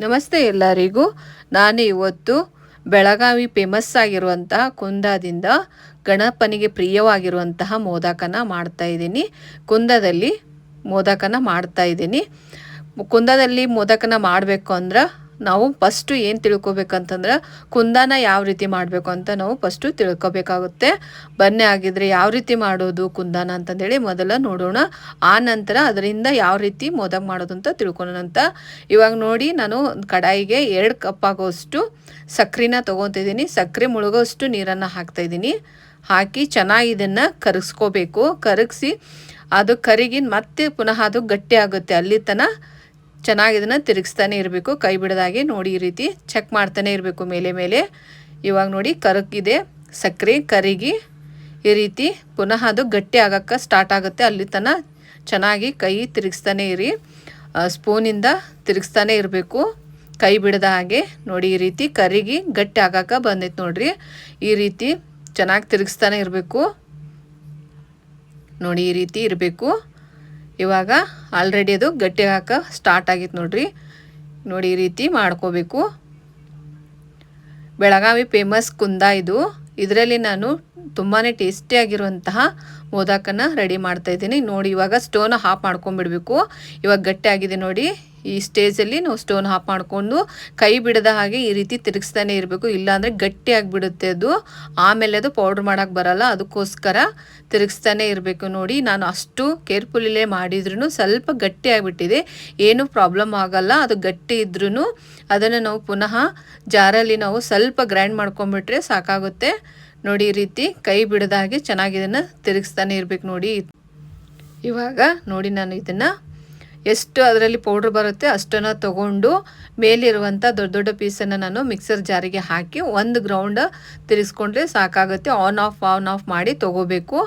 ನಮಸ್ತೆ ಎಲ್ಲರಿಗೂ. ನಾನು ಇವತ್ತು ಬೆಳಗಾವಿ ಫೇಮಸ್ ಆಗಿರುವಂತಹ ಕುಂದದಿಂದ ಗಣಪನಿಗೆ ಪ್ರಿಯವಾಗಿರುವಂತಹ ಮೋದಕನ ಮಾಡ್ತಾ ಇದ್ದೀನಿ. ಕುಂದದಲ್ಲಿ ಮೋದಕನ ಮಾಡ್ತಾ ಇದ್ದೀನಿ. ಕುಂದದಲ್ಲಿ ಮೋದಕನ ಮಾಡಬೇಕು ಅಂದ್ರೆ ನಾವು ಫಸ್ಟು ಏನು ತಿಳ್ಕೊಬೇಕಂತಂದ್ರೆ ಕುಂದಾನ ಯಾವ ರೀತಿ ಮಾಡಬೇಕು ಅಂತ ನಾವು ಫಸ್ಟು ತಿಳ್ಕೊಬೇಕಾಗುತ್ತೆ. ಬನ್ನಿ ಆಗಿದ್ರೆ ಯಾವ ರೀತಿ ಮಾಡೋದು ಕುಂದಾನ ಅಂತಂದೇಳಿ ಮೊದಲ ನೋಡೋಣ. ಆ ನಂತರ ಅದರಿಂದ ಯಾವ ರೀತಿ ಮೋದಕ್ ಮಾಡೋದು ಅಂತ ತಿಳ್ಕೊಳ್ಳೋಣ ಅಂತ. ಇವಾಗ ನೋಡಿ ನಾನು ಕಡಾಯಿಗೆ ಎರಡು ಕಪ್ ಆಗೋಷ್ಟು ಸಕ್ಕರೆನ ತೊಗೊತಿದ್ದೀನಿ. ಸಕ್ಕರೆ ಮುಳುಗೋಷ್ಟು ನೀರನ್ನು ಹಾಕ್ತಾಯಿದ್ದೀನಿ. ಹಾಕಿ ಚೆನ್ನಾಗಿ ಇದನ್ನು ಕರಗಿಸ್ಕೋಬೇಕು. ಕರಗಿಸಿ ಅದು ಕರಿಗಿನ ಮತ್ತೆ ಪುನಃ ಅದು ಗಟ್ಟಿ ಆಗುತ್ತೆ ಅಲ್ಲಿ ತನಕ. ಚೆನ್ನಾಗಿ ಇದನ್ನು ತಿರುಗಿಸ್ತಾನೆ ಇರಬೇಕು. ಕೈ ಬಿಡದಾಗೆ ನೋಡಿ ಈ ರೀತಿ ಚೆಕ್ ಮಾಡ್ತಾನೆ ಇರಬೇಕು ಮೇಲೆ ಮೇಲೆ. ಇವಾಗ ನೋಡಿ ಕರಗಿದೆ, ಸಕ್ಕರೆ ಕರಿಗಿ ಈ ರೀತಿ ಪುನಃ ಅದು ಗಟ್ಟಿ ಆಗಕ್ಕೆ ಸ್ಟಾರ್ಟ್ ಆಗುತ್ತೆ. ಅಲ್ಲಿ ತನಕ ಚೆನ್ನಾಗಿ ಕೈ ತಿರುಗಿಸ್ತಾನೆ ಇರಿ. ಸ್ಪೂನಿಂದ ತಿರುಗಿಸ್ತಾನೆ ಇರಬೇಕು. ಕೈ ಬಿಡದ ಹಾಗೆ ನೋಡಿ ಈ ರೀತಿ ಕರಿಗಿ ಗಟ್ಟಿ ಆಗಕ್ಕೆ ಬಂದೈತೆ ನೋಡ್ರಿ. ಈ ರೀತಿ ಚೆನ್ನಾಗಿ ತಿರುಗಿಸ್ತಾನೆ ಇರಬೇಕು. ನೋಡಿ ಈ ರೀತಿ ಇರಬೇಕು. ಇವಾಗ ಆಲ್ರೆಡಿ ಅದು ಗಟ್ಟಿ ಹಾಕ ಸ್ಟಾರ್ಟ್ ಆಗಿತ್ತು ನೋಡ್ರಿ. ನೋಡಿ ಈ ರೀತಿ ಮಾಡ್ಕೋಬೇಕು. ಬೆಳಗಾವಿ ಫೇಮಸ್ ಕುಂದ ಇದು. ಇದರಲ್ಲಿ ನಾನು ತುಂಬಾ ಟೇಸ್ಟಿಯಾಗಿರುವಂತಹ ಮೋದಕನ ರೆಡಿ ಮಾಡ್ತಾ ಇದ್ದೀನಿ. ನೋಡಿ ಇವಾಗ ಸ್ಟೋನ್ ಹಾಫ್ ಮಾಡ್ಕೊಂಡ್ಬಿಡ್ಬೇಕು. ಇವಾಗ ಗಟ್ಟಿ ಆಗಿದೆ ನೋಡಿ. ಈ ಸ್ಟೇಜಲ್ಲಿ ನಾವು ಸ್ಟೋನ್ ಹಾಫ್ ಮಾಡಿಕೊಂಡು ಕೈ ಬಿಡದ ಹಾಗೆ ಈ ರೀತಿ ತಿರುಗಿಸ್ತಾನೆ ಇರಬೇಕು. ಇಲ್ಲಾಂದರೆ ಗಟ್ಟಿ ಆಗಿಬಿಡುತ್ತೆ ಅದು. ಆಮೇಲೆ ಅದು ಪೌಡ್ರ್ ಮಾಡೋಕ್ಕೆ ಬರಲ್ಲ, ಅದಕ್ಕೋಸ್ಕರ ತಿರುಗಿಸ್ತಾನೆ ಇರಬೇಕು ನೋಡಿ. ನಾನು ಅಷ್ಟು ಕೇರ್ಫುಲ್ಲೇ ಮಾಡಿದ್ರೂ ಸ್ವಲ್ಪ ಗಟ್ಟಿ ಆಗಿಬಿಟ್ಟಿದೆ. ಏನೂ ಪ್ರಾಬ್ಲಮ್ ಆಗಲ್ಲ, ಅದು ಗಟ್ಟಿ ಇದ್ರೂ ಅದನ್ನು ನಾವು ಪುನಃ ಜಾರಲ್ಲಿ ನಾವು ಸ್ವಲ್ಪ ಗ್ರೈಂಡ್ ಮಾಡ್ಕೊಂಬಿಟ್ರೆ ಸಾಕಾಗುತ್ತೆ. ನೋಡಿ ಈ ರೀತಿ ಕೈ ಬಿಡದ ಹಾಗೆ ಚೆನ್ನಾಗಿ ಇದನ್ನು ತಿರುಗಿಸ್ತಾನೆ ಇರಬೇಕು ನೋಡಿ. ಇವಾಗ ನೋಡಿ ನಾನು ಇದನ್ನು ಎಷ್ಟು ಅದರಲ್ಲಿ ಪೌಡ್ರ್ ಬರುತ್ತೆ ಅಷ್ಟನ್ನು ತಗೊಂಡು ಮೇಲಿರುವಂಥ ದೊಡ್ಡ ದೊಡ್ಡ ಪೀಸನ್ನು ನಾನು ಮಿಕ್ಸರ್ ಜಾರಿಗೆ ಹಾಕಿ ಒಂದು ಗ್ರೌಂಡ್ ತಿರುಗಿಸ್ಕೊಂಡ್ರೆ ಸಾಕಾಗುತ್ತೆ. ಆನ್ ಆಫ್ ಆನ್ ಆಫ್ ಮಾಡಿ ತೊಗೋಬೇಕು.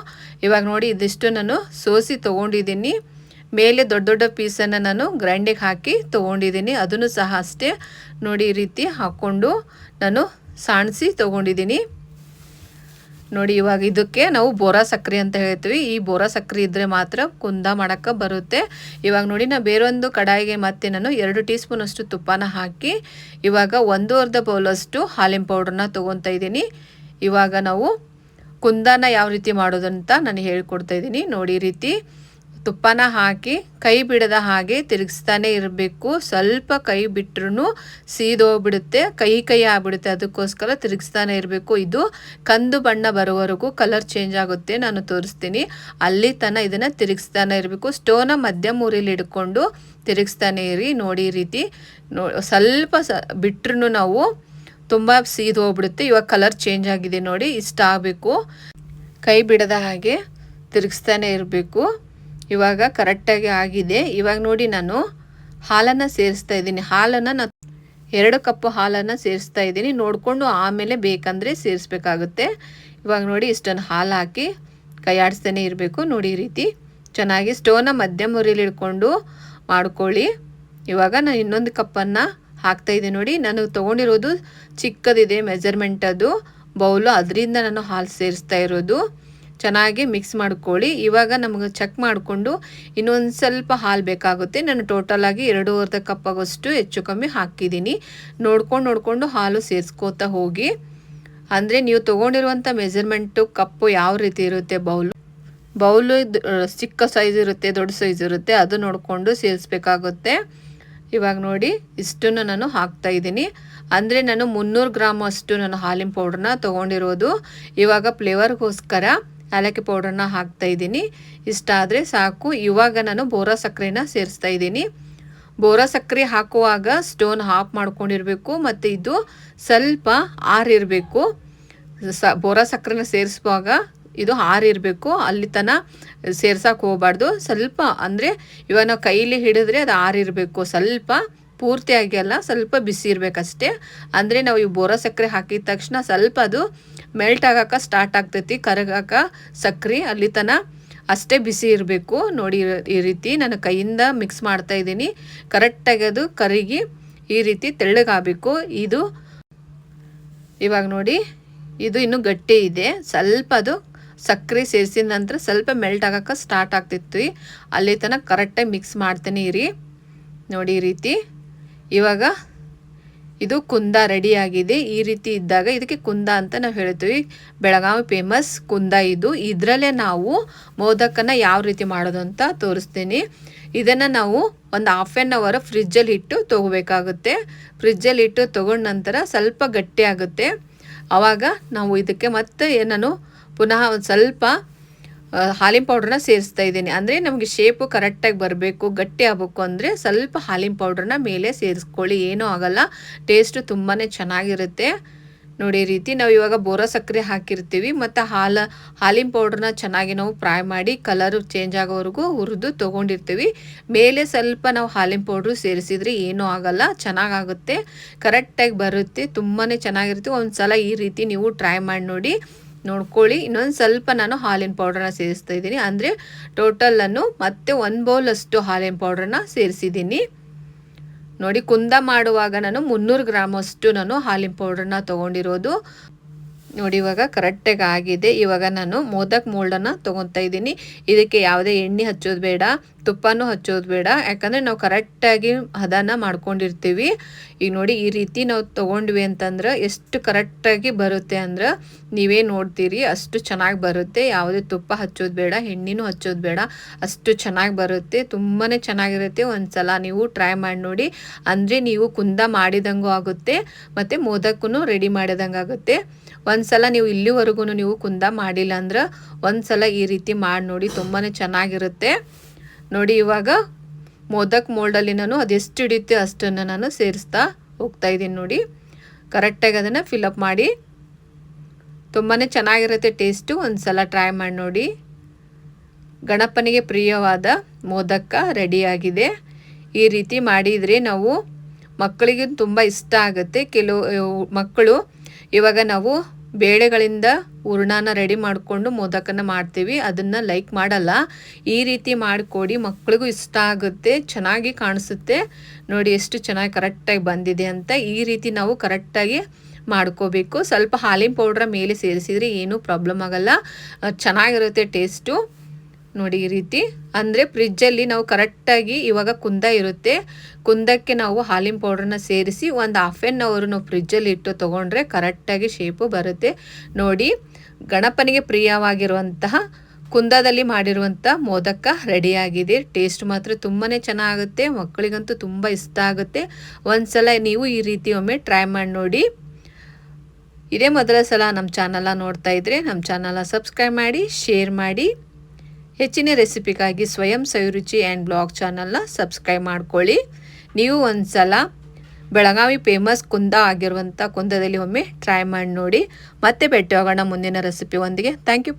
ಇವಾಗ ನೋಡಿ ಇದಿಷ್ಟು ನಾನು ಸೋಸಿ ತೊಗೊಂಡಿದ್ದೀನಿ. ಮೇಲೆ ದೊಡ್ಡ ದೊಡ್ಡ ಪೀಸನ್ನು ನಾನು ಗ್ರೈಂಡಿಗೆ ಹಾಕಿ ತೊಗೊಂಡಿದ್ದೀನಿ. ಅದನ್ನು ಸಹ ಅಷ್ಟೇ ನೋಡಿ ಈ ರೀತಿ ಹಾಕ್ಕೊಂಡು ನಾನು ಸಾಣಿಸಿ ತೊಗೊಂಡಿದ್ದೀನಿ. ನೋಡಿ, ಇವಾಗ ಇದಕ್ಕೆ ನಾವು ಬೋರಾ ಸಕ್ಕರೆ ಅಂತ ಹೇಳ್ತೀವಿ. ಈ ಬೋರಾ ಸಕ್ಕರೆ ಇದ್ದರೆ ಮಾತ್ರ ಕುಂದ ಮಾಡೋಕ್ಕೆ ಬರುತ್ತೆ. ಇವಾಗ ನೋಡಿ, ನಾ ಬೇರೊಂದು ಕಡಾಯಿಗೆ ಮತ್ತೆ ನಾನು ಎರಡು ಟೀ ಸ್ಪೂನ್ ಅಷ್ಟು ತುಪ್ಪನ ಹಾಕಿ, ಇವಾಗ ಒಂದು ಅರ್ಧ ಬೌಲಷ್ಟು ಹಾಲಿನ ಪೌಡ್ರನ್ನ ತೊಗೊತಾ ಇದ್ದೀನಿ. ಇವಾಗ ನಾವು ಕುಂದನ ಯಾವ ರೀತಿ ಮಾಡೋದಂತ ನಾನು ಹೇಳ್ಕೊಡ್ತಾ ಇದ್ದೀನಿ. ನೋಡಿ ರೀತಿ ತುಪ್ಪನ ಹಾಕಿ ಕೈ ಬಿಡದ ಹಾಗೆ ತಿರುಗಿಸ್ತಾನೆ ಇರಬೇಕು. ಸ್ವಲ್ಪ ಕೈ ಬಿಟ್ಟರು ಸೀದೋಗ್ಬಿಡುತ್ತೆ, ಕೈ ಕೈ ಆಗ್ಬಿಡುತ್ತೆ. ಅದಕ್ಕೋಸ್ಕರ ತಿರುಗಿಸ್ತಾನೆ ಇರಬೇಕು. ಇದು ಕಂದು ಬಣ್ಣ ಬರೋವರೆಗೂ ಕಲರ್ ಚೇಂಜ್ ಆಗುತ್ತೆ ನಾನು ತೋರಿಸ್ತೀನಿ. ಅಲ್ಲಿ ತನ ಇದನ್ನು ತಿರುಗಿಸ್ತಾನೆ ಇರಬೇಕು. ಸ್ಟೋನ ಮಧ್ಯಮ ಊರಿಲಿ ಹಿಡ್ಕೊಂಡು ತಿರುಗಿಸ್ತಾನೆ ಇರಿ, ನೋಡಿ ರೀತಿ. ಸ್ವಲ್ಪ ಸ ಬಿಟ್ರೂ ನಾವು ತುಂಬ ಸೀದು ಹೋಗ್ಬಿಡುತ್ತೆ ಇವಾಗ ಕಲರ್ ಚೇಂಜ್ ಆಗಿದೆ ನೋಡಿ ಇಷ್ಟ ಆಗಬೇಕು ಕೈ ಬಿಡದ ಹಾಗೆ ತಿರುಗಿಸ್ತಾನೆ ಇರಬೇಕು. ಇವಾಗ ಕರೆಕ್ಟಾಗಿ ಆಗಿದೆ. ಇವಾಗ ನೋಡಿ ನಾನು ಹಾಲನ್ನು ಸೇರಿಸ್ತಾ ಇದ್ದೀನಿ. ಹಾಲನ್ನು ನಾನು ಎರಡು ಕಪ್ಪು ಹಾಲನ್ನು ಸೇರಿಸ್ತಾ ಇದ್ದೀನಿ. ನೋಡಿಕೊಂಡು ಆಮೇಲೆ ಬೇಕಂದರೆ ಸೇರಿಸ್ಬೇಕಾಗುತ್ತೆ. ಇವಾಗ ನೋಡಿ ಇಷ್ಟೊಂದು ಹಾಲು ಹಾಕಿ ಕೈಯಾಡಿಸ್ತಾನೆ ಇರಬೇಕು. ನೋಡಿ ಈ ರೀತಿ ಚೆನ್ನಾಗಿ ಸ್ಟೋವ್ನ ಮಧ್ಯಮ ಉರಿಲಿ ಇಡ್ಕೊಂಡು ಮಾಡ್ಕೊಳ್ಳಿ. ಇವಾಗ ನಾನು ಇನ್ನೊಂದು ಕಪ್ಪನ್ನು ಹಾಕ್ತಾಯಿದ್ದೆ ನೋಡಿ. ನಾನು ತೊಗೊಂಡಿರೋದು ಚಿಕ್ಕದಿದೆ ಮೆಜರ್ಮೆಂಟದು ಬೌಲು. ಅದರಿಂದ ನಾನು ಹಾಲು ಸೇರಿಸ್ತಾ ಇರೋದು. ಚೆನ್ನಾಗಿ ಮಿಕ್ಸ್ ಮಾಡ್ಕೊಳ್ಳಿ. ಇವಾಗ ನಮಗೆ ಚೆಕ್ ಮಾಡಿಕೊಂಡು ಇನ್ನೊಂದು ಸ್ವಲ್ಪ ಹಾಲು ಬೇಕಾಗುತ್ತೆ. ನಾನು ಟೋಟಲಾಗಿ ಅರ್ಧ ಕಪ್ ಆಗೋಷ್ಟು ಹೆಚ್ಚು ಕಮ್ಮಿ ಹಾಕಿದ್ದೀನಿ. ನೋಡ್ಕೊಂಡು ನೋಡಿಕೊಂಡು ಹಾಲು ಸೇರಿಸ್ಕೋತಾ ಹೋಗಿ. ಅಂದರೆ ನೀವು ತೊಗೊಂಡಿರುವಂಥ ಮೆಜರ್ಮೆಂಟು ಕಪ್ಪು ಯಾವ ರೀತಿ ಇರುತ್ತೆ? ಬೌಲು ಬೌಲು ಚಿಕ್ಕ ಸೈಜ್ ಇರುತ್ತೆ, ದೊಡ್ಡ ಸೈಜ್ ಇರುತ್ತೆ, ಅದು ನೋಡಿಕೊಂಡು ಸೇರಿಸ್ಬೇಕಾಗುತ್ತೆ. ಇವಾಗ ನೋಡಿ, ಇಷ್ಟನ್ನು ನಾನು ಹಾಕ್ತಾ ಇದ್ದೀನಿ. ಅಂದರೆ ನಾನು ಮುನ್ನೂರು ಗ್ರಾಮ್ ಅಷ್ಟು ನಾನು ಹಾಲಿನ ಪೌಡ್ರನ್ನ ತೊಗೊಂಡಿರೋದು. ಇವಾಗ ಫ್ಲೇವರ್ಗೋಸ್ಕರ ಏಲಕ್ಕಿ ಪೌಡ್ರನ್ನ ಹಾಕ್ತಾ ಇದ್ದೀನಿ. ಇಷ್ಟ ಆದರೆ ಸಾಕು. ಇವಾಗ ನಾನು ಬೋರಾ ಸಕ್ಕರೆನ ಸೇರಿಸ್ತಾ ಇದ್ದೀನಿ. ಬೋರಾ ಸಕ್ಕರೆ ಹಾಕುವಾಗ ಸ್ಟೋನ್ ಹಾಫ್ ಮಾಡ್ಕೊಂಡಿರಬೇಕು. ಮತ್ತು ಇದು ಸ್ವಲ್ಪ ಆರಿರಬೇಕು ಸ, ಬೋರಾ ಸಕ್ಕರೆನ ಸೇರಿಸುವಾಗ ಇದು ಆರಿರಬೇಕು ಅಲ್ಲಿ ತನ ಸೇರ್ಸಕ್ಕೆ ಹೋಗಬಾರ್ದು. ಸ್ವಲ್ಪ ಅಂದರೆ ಇವಾಗ ನಾವು ಕೈಲಿ ಹಿಡಿದ್ರೆ ಅದು ಆರಿರಬೇಕು ಸ್ವಲ್ಪ ಪೂರ್ತಿಯಾಗಿ ಅಲ್ಲ, ಸ್ವಲ್ಪ ಬಿಸಿ ಇರಬೇಕಷ್ಟೇ. ಅಂದರೆ ನಾವು ಈ ಬೋರಾ ಸಕ್ಕರೆ ಹಾಕಿದ ತಕ್ಷಣ ಸ್ವಲ್ಪ ಅದು ಮೆಲ್ಟ್ ಆಗಕ್ಕೆ ಸ್ಟಾರ್ಟ್ ಆಗ್ತೈತಿ, ಕರಗಾಕ ಸಕ್ರೆ, ಅಲ್ಲಿ ತನ ಅಷ್ಟೇ ಬಿಸಿ ಇರಬೇಕು. ನೋಡಿ ಈ ರೀತಿ ನಾನು ಕೈಯಿಂದ ಮಿಕ್ಸ್ ಮಾಡ್ತಾ ಇದ್ದೀನಿ. ಕರೆಕ್ಟಾಗಿ ಅದು ಕರಿಗಿ ಈ ರೀತಿ ತೆಳ್ಳಗಾಗಬೇಕು. ಇದು ಇವಾಗ ನೋಡಿ, ಇದು ಇನ್ನೂ ಗಟ್ಟಿ ಇದೆ. ಸ್ವಲ್ಪ ಅದು ಸಕ್ಕರೆ ಸೇರಿಸಿದ ನಂತರ ಸ್ವಲ್ಪ ಮೆಲ್ಟ್ ಆಗಕ್ಕೆ ಸ್ಟಾರ್ಟ್ ಆಗ್ತಿತ್ತು ಅಲ್ಲಿ ತನಕ ಕರೆಕ್ಟಾಗಿ ಮಿಕ್ಸ್ ಮಾಡ್ತೇನೆ ಇರಿ. ನೋಡಿ ಈ ರೀತಿ. ಇವಾಗ ಇದು ಕುಂದ ರೆಡಿ ಆಗಿದೆ. ಈ ರೀತಿ ಇದ್ದಾಗ ಇದಕ್ಕೆ ಕುಂದ ಅಂತ ನಾವು ಹೇಳ್ತೀವಿ. ಬೆಳಗಾವಿ ಫೇಮಸ್ ಕುಂದ ಇದು. ಇದರಲ್ಲೇ ನಾವು ಮೋದಕನ ಯಾವ ರೀತಿ ಮಾಡೋದು ಅಂತ ತೋರಿಸ್ತೀನಿ. ಇದನ್ನು ನಾವು ಒಂದು ಹಾಫ್ ಆನ್ ಅವರ್ ಫ್ರಿಜ್ಜಲ್ಲಿ ಇಟ್ಟು ತೊಗೋಬೇಕಾಗುತ್ತೆ. ಫ್ರಿಜ್ಜಲ್ಲಿ ಇಟ್ಟು ತೊಗೊಂಡ ನಂತರ ಸ್ವಲ್ಪ ಗಟ್ಟಿಯಾಗುತ್ತೆ ಆವಾಗ ನಾವು ಇದಕ್ಕೆ ಮತ್ತೆ ಏನನ್ನು ಪುನಃ ಒಂದು ಸ್ವಲ್ಪ ಹಾಲಿನ ಪೌಡ್ರನ್ನ ಸೇರಿಸ್ತಾ ಇದ್ದೀನಿ. ಅಂದರೆ ನಮಗೆ ಶೇಪು ಕರೆಕ್ಟಾಗಿ ಬರಬೇಕು, ಗಟ್ಟಿ ಆಗಬೇಕು ಅಂದರೆ ಸ್ವಲ್ಪ ಹಾಲಿನ ಪೌಡ್ರನ್ನ ಮೇಲೆ ಸೇರಿಸ್ಕೊಳ್ಳಿ. ಏನೂ ಆಗಲ್ಲ. ಟೇಸ್ಟು ತುಂಬಾ ಚೆನ್ನಾಗಿರುತ್ತೆ. ನೋಡಿ ರೀತಿ ನಾವು ಇವಾಗ ಬೋರಾ ಸಕ್ಕರೆ ಹಾಕಿರ್ತೀವಿ. ಮತ್ತು ಹಾಲು ಹಾಲಿನ ಪೌಡ್ರನ್ನ ಚೆನ್ನಾಗಿ ನಾವು ಫ್ರೈ ಮಾಡಿ ಕಲರು ಚೇಂಜ್ ಆಗೋವರೆಗೂ ಹುರಿದು ತೊಗೊಂಡಿರ್ತೀವಿ. ಮೇಲೆ ಸ್ವಲ್ಪ ನಾವು ಹಾಲಿನ ಪೌಡ್ರು ಸೇರಿಸಿದ್ರೆ ಏನೂ ಆಗಲ್ಲ. ಚೆನ್ನಾಗಾಗುತ್ತೆ. ಕರೆಕ್ಟಾಗಿ ಬರುತ್ತೆ. ತುಂಬಾ ಚೆನ್ನಾಗಿರುತ್ತೆ. ಒಂದು ಸಲ ಈ ರೀತಿ ನೀವು ಟ್ರೈ ಮಾಡಿ ನೋಡಿ. ನೋಡ್ಕೊಳ್ಳಿ. ಇನ್ನೊಂದು ಸ್ವಲ್ಪ ನಾನು ಹಾಲಿನ ಪೌಡ್ರನ್ನ ಸೇರಿಸ್ತಾ ಇದ್ದೀನಿ. ಅಂದರೆ ಟೋಟಲನ್ನು ಮತ್ತೆ ಒಂದು ಬೌಲಷ್ಟು ಹಾಲಿನ ಪೌಡ್ರನ್ನ ಸೇರಿಸಿದ್ದೀನಿ. ನೋಡಿ, ಕುಂದ ಮಾಡುವಾಗ ನಾನು ಮುನ್ನೂರು ಗ್ರಾಮಷ್ಟು ನಾನು ಹಾಲಿನ ಪೌಡ್ರನ್ನ ತೊಗೊಂಡಿರೋದು. ನೋಡಿ, ಇವಾಗ ಕರೆಕ್ಟಾಗಿ ಆಗಿದೆ. ಇವಾಗ ನಾನು ಮೋದಕ್ ಮೋಲ್ಡನ್ನು ತೊಗೊತಾ ಇದ್ದೀನಿ. ಇದಕ್ಕೆ ಯಾವುದೇ ಎಣ್ಣೆ ಹಚ್ಚೋದು ಬೇಡ, ತುಪ್ಪನೂ ಹಚ್ಚೋದು ಬೇಡ. ಯಾಕಂದರೆ ನಾವು ಕರೆಕ್ಟಾಗಿ ಹದನ ಮಾಡ್ಕೊಂಡಿರ್ತೀವಿ. ಈಗ ನೋಡಿ, ಈ ರೀತಿ ನಾವು ತೊಗೊಂಡ್ವಿ ಅಂತಂದ್ರೆ ಎಷ್ಟು ಕರೆಕ್ಟಾಗಿ ಬರುತ್ತೆ ಅಂದ್ರೆ ನೀವೇ ನೋಡ್ತೀರಿ. ಅಷ್ಟು ಚೆನ್ನಾಗಿ ಬರುತ್ತೆ. ಯಾವುದೇ ತುಪ್ಪ ಹಚ್ಚೋದು ಬೇಡ, ಎಣ್ಣೆನೂ ಹಚ್ಚೋದು ಬೇಡ. ಅಷ್ಟು ಚೆನ್ನಾಗಿ ಬರುತ್ತೆ. ತುಂಬಾ ಚೆನ್ನಾಗಿರುತ್ತೆ. ಒಂದು ಸಲ ನೀವು ಟ್ರೈ ಮಾಡಿ ನೋಡಿ. ಅಂದರೆ ನೀವು ಕುಂದ ಮಾಡಿದಂಗೂ ಆಗುತ್ತೆ, ಮತ್ತು ಮೋದಕ್ಕೂ ರೆಡಿ ಮಾಡಿದಂಗೆ ಆಗುತ್ತೆ ಒಂದು ಸಲ ನೀವು ಇಲ್ಲಿವರೆಗೂ ನೀವು ಕುಂದ ಮಾಡಿಲ್ಲ ಅಂದ್ರೆ ಒಂದ್ಸಲ ಈ ರೀತಿ ಮಾಡಿ ನೋಡಿ ತುಂಬಾ ಚೆನ್ನಾಗಿರುತ್ತೆ. ನೋಡಿ ಇವಾಗ ಮೋದಕ್ ಮೋಲ್ಡಲ್ಲಿ ನಾನು ಅದೆಷ್ಟು ಹಿಡಿಯುತ್ತೆ ಅಷ್ಟನ್ನು ನಾನು ಸೇರಿಸ್ತಾ ಹೋಗ್ತಾ ಇದ್ದೀನಿ ನೋಡಿ. ಕರೆಕ್ಟಾಗಿ ಅದನ್ನು ಫಿಲಪ್ ಮಾಡಿ. ತುಂಬಾ ಚೆನ್ನಾಗಿರುತ್ತೆ ಟೇಸ್ಟು ಒಂದು ಸಲ ಟ್ರೈ ಮಾಡಿ ನೋಡಿ. ಗಣಪನಿಗೆ ಪ್ರಿಯವಾದ ಮೋದಕ ರೆಡಿಯಾಗಿದೆ ಈ ರೀತಿ ಮಾಡಿದರೆ ನಾವು ಮಕ್ಕಳಿಗೆ ತುಂಬ ಇಷ್ಟ ಆಗುತ್ತೆ. ಕೆಲವು ಮಕ್ಕಳು ಇವಾಗ ನಾವು ಬೇಳೆಗಳಿಂದ ಹೂರ್ಣನ ರೆಡಿ ಮಾಡಿಕೊಂಡು ಮೋದಕನ ಮಾಡ್ತೀವಿ. ಅದನ್ನು ಲೈಕ್ ಮಾಡಲ್ಲ. ಈ ರೀತಿ ಮಾಡಿಕೊಡಿ. ಮಕ್ಕಳಿಗೂ ಇಷ್ಟ ಆಗುತ್ತೆ. ಚೆನ್ನಾಗಿ ಕಾಣಿಸುತ್ತೆ. ನೋಡಿ ಎಷ್ಟು ಚೆನ್ನಾಗಿ ಕರೆಕ್ಟಾಗಿ ಬಂದಿದೆ ಅಂತ ಈ ರೀತಿ ನಾವು ಕರೆಕ್ಟಾಗಿ ಮಾಡ್ಕೋಬೇಕು. ಸ್ವಲ್ಪ ಹಾಲಿನ ಪೌಡ್ರ ಮೇಲೆ ಸೇರಿಸಿದರೆ ಏನೂ ಪ್ರಾಬ್ಲಮ್ ಆಗಲ್ಲ. ಚೆನ್ನಾಗಿರುತ್ತೆ ಟೇಸ್ಟು ನೋಡಿ ಈ ರೀತಿ. ಅಂದರೆ ಫ್ರಿಜ್ಜಲ್ಲಿ ನಾವು ಕರೆಕ್ಟಾಗಿ ಇವಾಗ ಕುಂದ ಇರುತ್ತೆ. ಕುಂದಕ್ಕೆ ನಾವು ಹಾಲಿನ ಪೌಡ್ರನ್ನ ಸೇರಿಸಿ ಒಂದು ಹಾಫ್ ಎನ್ ಅವರು ನಾವು ಫ್ರಿಜ್ಜಲ್ಲಿ ಇಟ್ಟು ತೊಗೊಂಡ್ರೆ ಕರೆಕ್ಟಾಗಿ ಶೇಪು ಬರುತ್ತೆ. ನೋಡಿ, ಗಣಪನಿಗೆ ಪ್ರಿಯವಾಗಿರುವಂತಹ, ಕುಂದದಲ್ಲಿ ಮಾಡಿರುವಂಥ ಮೋದಕ ರೆಡಿಯಾಗಿದೆ. ಟೇಸ್ಟ್ ಮಾತ್ರ ತುಂಬಾ ಚೆನ್ನಾಗುತ್ತೆ, ಮಕ್ಕಳಿಗಂತೂ ತುಂಬ ಇಷ್ಟ ಆಗುತ್ತೆ. ಒಂದ್ಸಲ ನೀವು ಈ ರೀತಿ ಒಮ್ಮೆ ಟ್ರೈ ಮಾಡಿ ನೋಡಿ. ಇದೇ ಮೊದಲ ಸಲ ನಮ್ಮ ಚಾನಲ ನೋಡ್ತಾ ಇದ್ರೆ ನಮ್ಮ ಚಾನಲ ಸಬ್ಸ್ಕ್ರೈಬ್ ಮಾಡಿ ಶೇರ್ ಮಾಡಿ. ಹೆಚ್ಚಿನ ರೆಸಿಪಿಗಾಗಿ ಸ್ವಯಂ ಸವಿರುಚಿ ಆ್ಯಂಡ್ ಬ್ಲಾಗ್ ಚಾನಲ್ನ ಸಬ್ಸ್ಕ್ರೈಬ್ ಮಾಡ್ಕೊಳ್ಳಿ. ನೀವು ಒಂದು ಸಲ ಬೆಳಗಾವಿ ಫೇಮಸ್ ಕುಂದ ಆಗಿರುವಂಥ ಕುಂದದಲ್ಲಿ ಒಮ್ಮೆ ಟ್ರೈ ಮಾಡಿ ನೋಡಿ. ಮತ್ತೆ ಭೇಟಿ ಆಗೋಣ ಮುಂದಿನ ರೆಸಿಪಿ ಒಂದಿಗೆ ಥ್ಯಾಂಕ್ ಯು